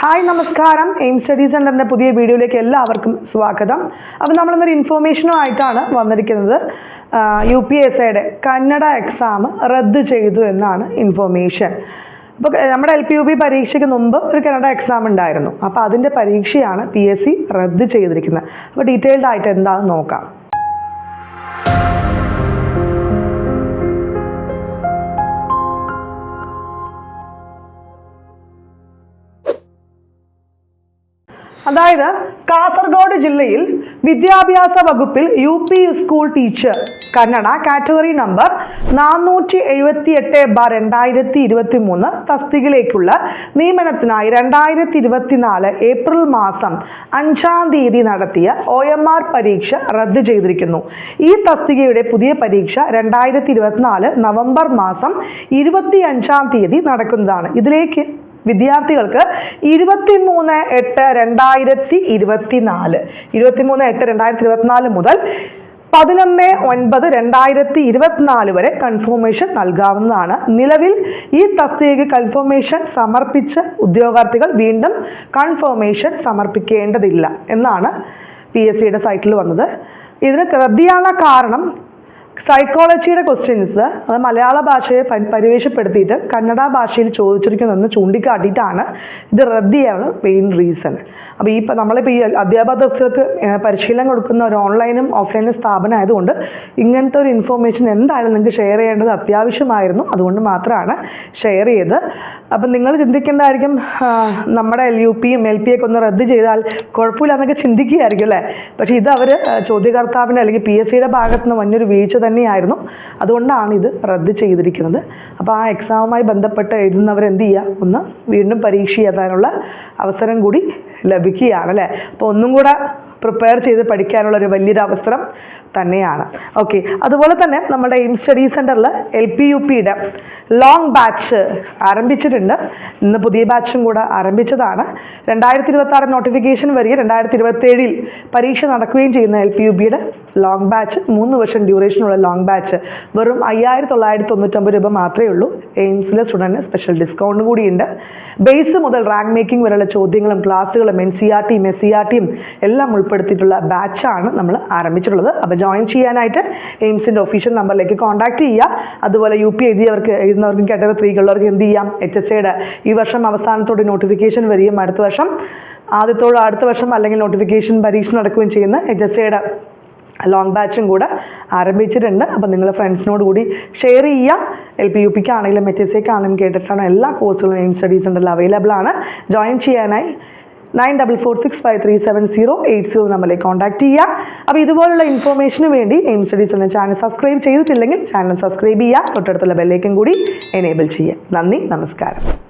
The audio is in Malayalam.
ഹായ് നമസ്കാരം. എയിം സ്റ്റഡി സെന്ററിന്റെ പുതിയ വീഡിയോയിലേക്ക് എല്ലാവർക്കും സ്വാഗതം. അപ്പോൾ നമ്മളിന്നൊരു ഇൻഫോർമേഷനുമായിട്ടാണ് വന്നിരിക്കുന്നത്. യു പി എസ് ഐയുടെ കന്നഡ എക്സാം റദ്ദ് ചെയ്തു എന്നാണ് ഇൻഫോർമേഷൻ. അപ്പോൾ നമ്മുടെ എൽ പി യു പി പരീക്ഷയ്ക്ക് മുമ്പ് ഒരു കന്നഡ എക്സാം ഉണ്ടായിരുന്നു. അപ്പോൾ അതിന്റെ പരീക്ഷയാണ് പി എസ് സി റദ്ദ് ചെയ്തിരിക്കുന്നത്. അപ്പോൾ ഡീറ്റെയിൽഡ് ആയിട്ട് എന്താണെന്ന് നോക്കാം. അതായത് കാസർഗോഡ് ജില്ലയിൽ വിദ്യാഭ്യാസ വകുപ്പിൽ U P school teacher Kannada category number നാനൂറ്റി എഴുപത്തി എട്ട് ബാർ രണ്ടായിരത്തി ഇരുപത്തി മൂന്ന് തസ്തികയിലേക്കുള്ള നിയമനത്തിനായി രണ്ടായിരത്തി ഇരുപത്തിനാല് ഏപ്രിൽ മാസം അഞ്ചാം തീയതി നടത്തിയ ഒ എം ആർ പരീക്ഷ റദ്ദ് ചെയ്തിരിക്കുന്നു. ഈ തസ്തികയുടെ പുതിയ പരീക്ഷ രണ്ടായിരത്തി ഇരുപത്തിനാല് നവംബർ മാസം ഇരുപത്തി അഞ്ചാം തീയതി നടക്കുന്നതാണ്. ഇതിലേക്ക് വിദ്യാർത്ഥികൾക്ക് ഇരുപത്തിമൂന്ന് എട്ട് രണ്ടായിരത്തി ഇരുപത്തിനാല്. ഇരുപത്തിമൂന്ന് എട്ട് രണ്ടായിരത്തി ഇരുപത്തിനാല് മുതൽ പതിനൊന്ന് ഒൻപത് രണ്ടായിരത്തി ഇരുപത്തിനാല് വരെ കൺഫർമേഷൻ നൽകാവുന്നതാണ്. നിലവിൽ ഈ തസ്തികയ്ക്ക് കൺഫർമേഷൻ സമർപ്പിച്ച ഉദ്യോഗാർത്ഥികൾ വീണ്ടും കൺഫർമേഷൻ സമർപ്പിക്കേണ്ടതില്ല എന്നാണ് പി എസ് സിയുടെ സൈറ്റിൽ വന്നത്. ഇതിന് റദ്ദിയാനുള്ള കാരണം സൈക്കോളജിയുടെ ക്വസ്റ്റ്യൻസ് അത് മലയാള ഭാഷയെ പരി- പരിവേഷപ്പെടുത്തിയിട്ട് കന്നഡ ഭാഷയിൽ ചോദിച്ചിരിക്കുന്നതെന്ന് ചൂണ്ടിക്കാട്ടിയിട്ടാണ് ഇത് റദ്ദ് ചെയ്യാനുള്ള മെയിൻ റീസൺ അപ്പോൾ ഈ നമ്മളിപ്പോൾ ഈ അധ്യാപകർക്ക് പരിശീലനം കൊടുക്കുന്ന ഒരു ഓൺലൈനും ഓഫ്ലൈനും സ്ഥാപനം ആയതുകൊണ്ട് ഇങ്ങനത്തെ ഒരു ഇൻഫോർമേഷൻ എന്തായാലും നിങ്ങൾക്ക് ഷെയർ ചെയ്യേണ്ടത് അത്യാവശ്യമായിരുന്നു. അതുകൊണ്ട് മാത്രമാണ് ഷെയർ ചെയ്ത്. അപ്പം നിങ്ങൾ ചിന്തിക്കേണ്ടതായിരിക്കും നമ്മുടെ എൽ യു പിയും എൽ പി ഒക്കെ ഒന്ന് റദ്ദ് ചെയ്താൽ കുഴപ്പമില്ല എന്നൊക്കെ ചിന്തിക്കുകയായിരിക്കും അല്ലേ? പക്ഷേ ഇത് അവർ ചോദ്യകർത്താവിന്റെ അല്ലെങ്കിൽ പി എസ് സിയുടെ ഭാഗത്തുനിന്ന് വലിയൊരു വീഴ്ച തന്നെയായിരുന്നു. അതുകൊണ്ടാണ് ഇത് റദ്ദ് ചെയ്തിരിക്കുന്നത്. അപ്പോൾ ആ എക്സാമുമായി ബന്ധപ്പെട്ട് എഴുതുന്നവർ എന്ത് ചെയ്യുക ഒന്ന് വീണ്ടും പരീക്ഷ എഴുതാനുള്ള അവസരം കൂടി ലഭിക്കുകയാണ് അല്ലേ? അപ്പോൾ ഒന്നും കൂടെ പ്രിപ്പയർ ചെയ്ത് പഠിക്കാനുള്ള ഒരു വലിയൊരു അവസരം തന്നെയാണ്. ഓക്കെ അതുപോലെ തന്നെ നമ്മുടെ എയിം സ്റ്റഡി സെന്ററിൽ എൽ പി യു പിയുടെ ലോങ് ബാച്ച് ആരംഭിച്ചിട്ടുണ്ട്. ഇന്ന് പുതിയ ബാച്ചും കൂടെ ആരംഭിച്ചതാണ്. രണ്ടായിരത്തി ഇരുപത്തി ആറ് നോട്ടിഫിക്കേഷൻ വരിക രണ്ടായിരത്തി ഇരുപത്തേഴിൽ പരീക്ഷ നടക്കുകയും ചെയ്യുന്ന എൽ പി യു ബിയുടെ ലോങ് ബാച്ച് മൂന്ന് വർഷം ഡ്യൂറേഷനുള്ള ലോങ് ബാച്ച് വെറും അയ്യായിരത്തി തൊള്ളായിരത്തി തൊണ്ണൂറ്റൊമ്പത് രൂപ മാത്രമേ ഉള്ളൂ. എയിംസിലെ സ്റ്റുഡന്റിന് സ്പെഷ്യൽ ഡിസ്കൗണ്ട് കൂടിയുണ്ട്. ബേസ് മുതൽ റാങ്ക് മേക്കിംഗ് വരെയുള്ള ചോദ്യങ്ങളും ക്ലാസ്സുകളും എൻ സി ആർ ടിയും എസ് സി ആർ ടിയും എല്ലാം ഉൾപ്പെടുത്തിയിട്ടുള്ള ബാച്ചാണ് നമ്മൾ ആരംഭിച്ചിട്ടുള്ളത്. അപ്പോൾ ജോയിൻ ചെയ്യാനായിട്ട് എയിംസിന്റെ ഒഫീഷ്യൽ നമ്പറിലേക്ക് കോൺടാക്ട് ചെയ്യുക. അതുപോലെ യു പി എഴുതിയവർക്ക് എഴുതുന്നവർക്കും കാറ്റഗറി ത്രീക്കുള്ളവർക്ക് എന്ത് ചെയ്യാം? എച്ച് എസ് എയുടെ ഈ വർഷം അവസാനത്തോടെ നോട്ടിഫിക്കേഷൻ വരികയും അടുത്ത വർഷം ആദ്യത്തോട് അടുത്ത വർഷം അല്ലെങ്കിൽ നോട്ടിഫിക്കേഷൻ പരീക്ഷ നടക്കുകയും ചെയ്യുന്ന എച്ച് എസ് എയുടെ ലോങ് ബാച്ചും കൂടെ ആരംഭിച്ചിട്ടുണ്ട്. അപ്പം നിങ്ങൾ ഫ്രണ്ട്സിനോട് കൂടി ഷെയർ ചെയ്യുക. എൽ പി യു പിക്ക് ആണെങ്കിലും എച്ച് എസ് ആണെങ്കിലും കേട്ടിട്ടാണ് എല്ലാ കോഴ്സുകളും എയിം സ്റ്റഡീസ് ഉണ്ടല്ലോ അവൈലബിൾ ആണ്. ജോയിൻ ചെയ്യാനായി nine double four six five three seven zero eight zero നമ്മളെ കോൺടാക്ട് ചെയ്യുക. അപ്പോൾ ഇതുപോലുള്ള ഇൻഫോർമേഷന് വേണ്ടി എയിം സ്റ്റഡീസ് എന്ന ചാനൽ സബ്സ്ക്രൈബ് ചെയ്തിട്ടില്ലെങ്കിൽ ചാനൽ സബ്സ്ക്രൈബ് ചെയ്യുക. തൊട്ടടുത്തുള്ള ബെല്ലേക്കും കൂടി എനേബിൾ ചെയ്യുക. നന്ദി നമസ്കാരം.